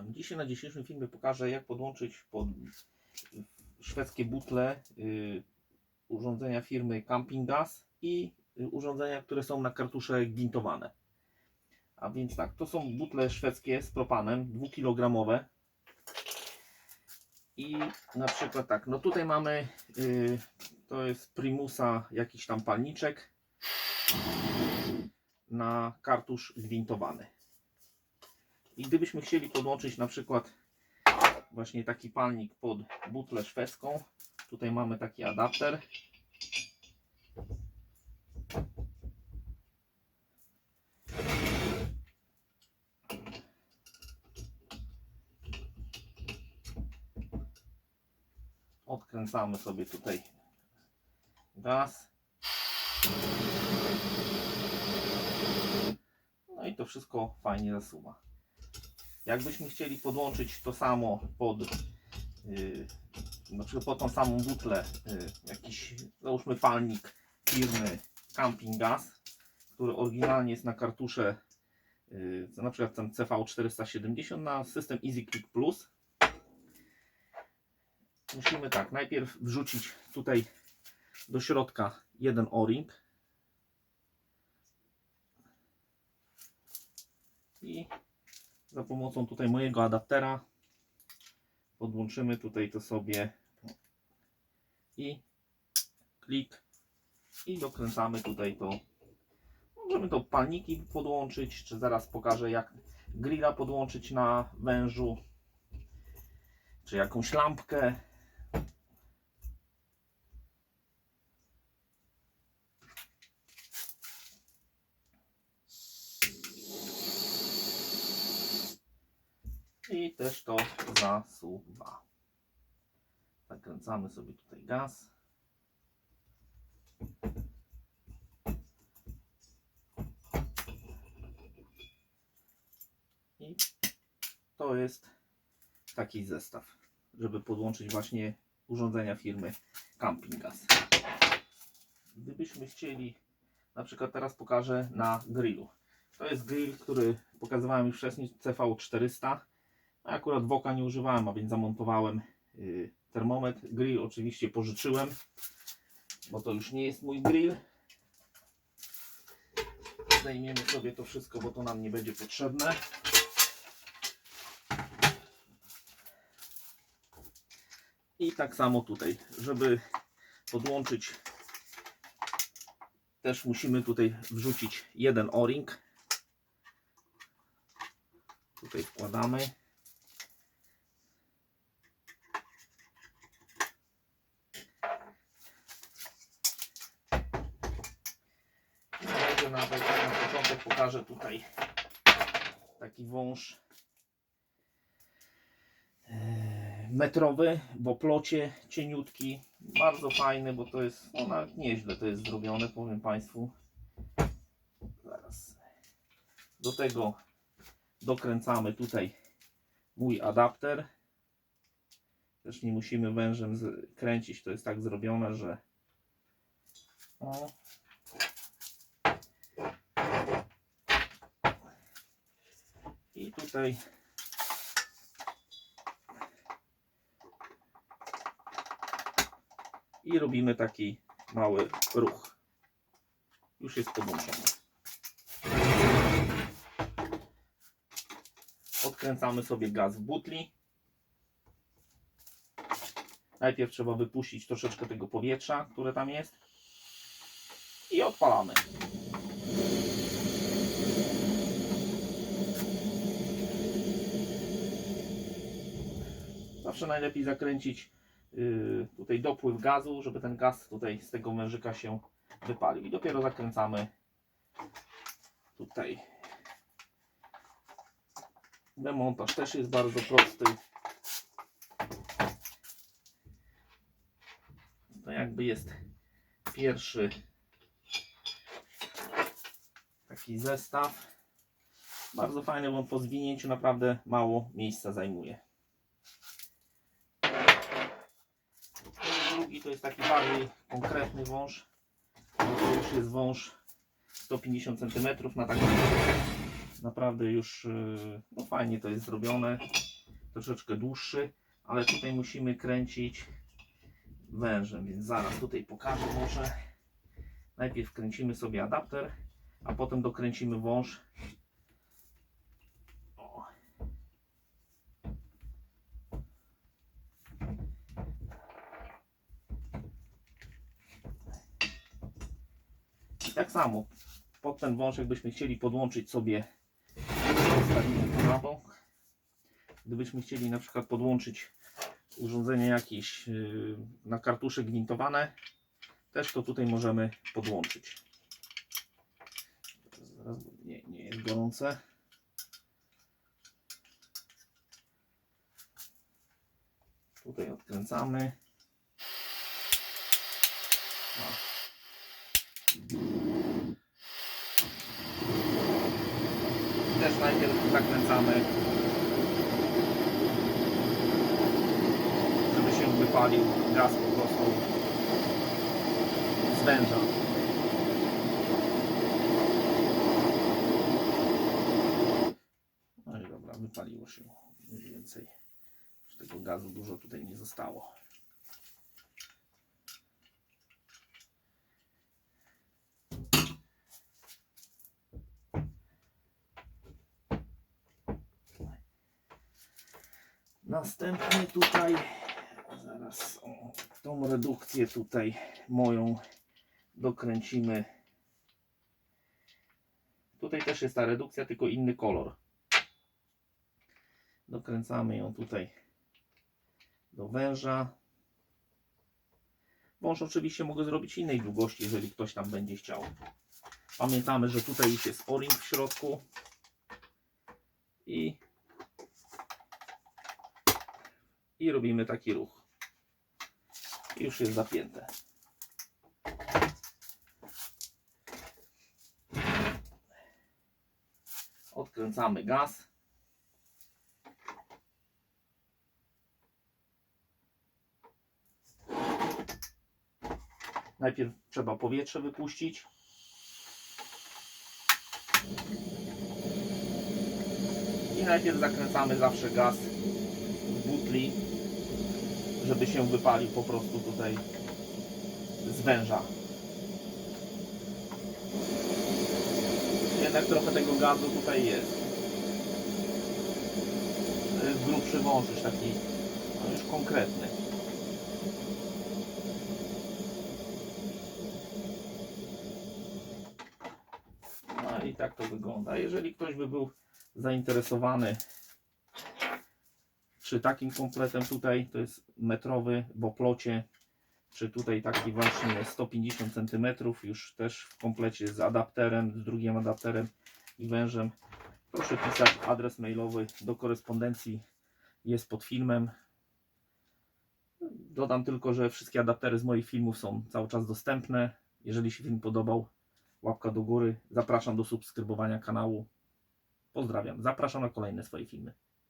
Witam. Dzisiaj na dzisiejszym filmie pokażę jak podłączyć pod szwedzkie butle y, urządzenia firmy Camping Gas i y, urządzenia, które są na kartusze gwintowane. A więc tak, to są butle szwedzkie z propanem, 2-kilogramowe. I na przykład tak, no tutaj mamy, y, to jest Primusa jakiś tam palniczek na kartusz gwintowany. I gdybyśmy chcieli podłączyć na przykład właśnie taki palnik pod butlę szwedzką, tutaj mamy taki adapter. Odkręcamy sobie tutaj gaz. No i to wszystko fajnie zasuwa. Jakbyśmy chcieli podłączyć to samo pod yy, na przykład pod tą samą butlę yy, jakiś załóżmy palnik firmy Camping Gas, który oryginalnie jest na kartusze yy, na przykład ten CV470 na system Easy Click Plus. Musimy tak, najpierw wrzucić tutaj do środka jeden o-ring i za pomocą tutaj mojego adaptera. Podłączymy tutaj to sobie. I klik. I dokręcamy tutaj to. Możemy to palniki podłączyć czy zaraz pokażę jak grilla podłączyć na wężu czy jakąś lampkę i też to zasuwa. Zakręcamy sobie tutaj gaz. I to jest taki zestaw, żeby podłączyć właśnie urządzenia firmy Camping Gas. Gdybyśmy chcieli, na przykład teraz pokażę na grillu. To jest grill, który pokazywałem już wcześniej, CV400. Akurat woka nie używałem, a więc zamontowałem y, termometr. Grill oczywiście pożyczyłem, bo to już nie jest mój grill. Zdejmiemy sobie to wszystko, bo to nam nie będzie potrzebne. I tak samo tutaj, żeby podłączyć też musimy tutaj wrzucić jeden o-ring. Tutaj wkładamy. Nawet na początek pokażę tutaj taki wąż e, metrowy w oplocie, cieniutki, bardzo fajny, bo to jest, no nawet nieźle to jest zrobione, powiem Państwu. Zaraz. Do tego dokręcamy tutaj mój adapter. Też nie musimy wężem kręcić, to jest tak zrobione, że o. tutaj i robimy taki mały ruch. Już jest podłączony. Odkręcamy sobie gaz w butli. Najpierw trzeba wypuścić troszeczkę tego powietrza, które tam jest. I odpalamy. Zawsze najlepiej zakręcić yy, tutaj dopływ gazu, żeby ten gaz tutaj z tego wężyka się wypalił. I dopiero zakręcamy tutaj. Demontaż też jest bardzo prosty. To jakby jest pierwszy taki zestaw. Bardzo fajny, bo po zwinięciu naprawdę mało miejsca zajmuje. Drugi to jest taki bardziej konkretny wąż. To już jest wąż 150 cm na takim naprawdę już yy, no fajnie to jest zrobione. troszeczkę dłuższy, ale tutaj musimy kręcić wężem, więc zaraz tutaj pokażę może. Najpierw kręcimy sobie adapter, a potem dokręcimy wąż. Tak samo pod ten wąż, jakbyśmy chcieli podłączyć sobie ustawimy prawą. Gdybyśmy chcieli na przykład podłączyć urządzenie jakieś yy, na kartusze gwintowane, też to tutaj możemy podłączyć. Zaraz, nie, nie jest gorące. Tutaj odkręcamy. Też najpierw zakręcamy, żeby się wypalił gaz po prostu z węża. No i dobra, wypaliło się mniej więcej. Już tego gazu dużo tutaj nie zostało. Następnie tutaj, zaraz o, tą redukcję tutaj moją dokręcimy. Tutaj też jest ta redukcja, tylko inny kolor. Dokręcamy ją tutaj do węża. Wąż oczywiście mogę zrobić innej długości, jeżeli ktoś tam będzie chciał. Pamiętamy, że tutaj już jest o-ring w środku. I i robimy taki ruch. Już jest zapięte. Odkręcamy gaz. Najpierw trzeba powietrze wypuścić. I najpierw zakręcamy zawsze gaz w butli, żeby się wypalił po prostu tutaj z węża. Jednak trochę tego gazu tutaj jest. To jest grubszy wąż już taki no już konkretny. No i tak to wygląda. Jeżeli ktoś by był zainteresowany czy takim kompletem tutaj, to jest metrowy w oplocie, czy tutaj taki właśnie 150 cm, już też w komplecie z adapterem, z drugim adapterem i wężem. Proszę pisać adres mailowy do korespondencji, jest pod filmem. Dodam tylko, że wszystkie adaptery z moich filmów są cały czas dostępne. Jeżeli się film podobał, łapka do góry. Zapraszam do subskrybowania kanału. Pozdrawiam. Zapraszam na kolejne swoje filmy.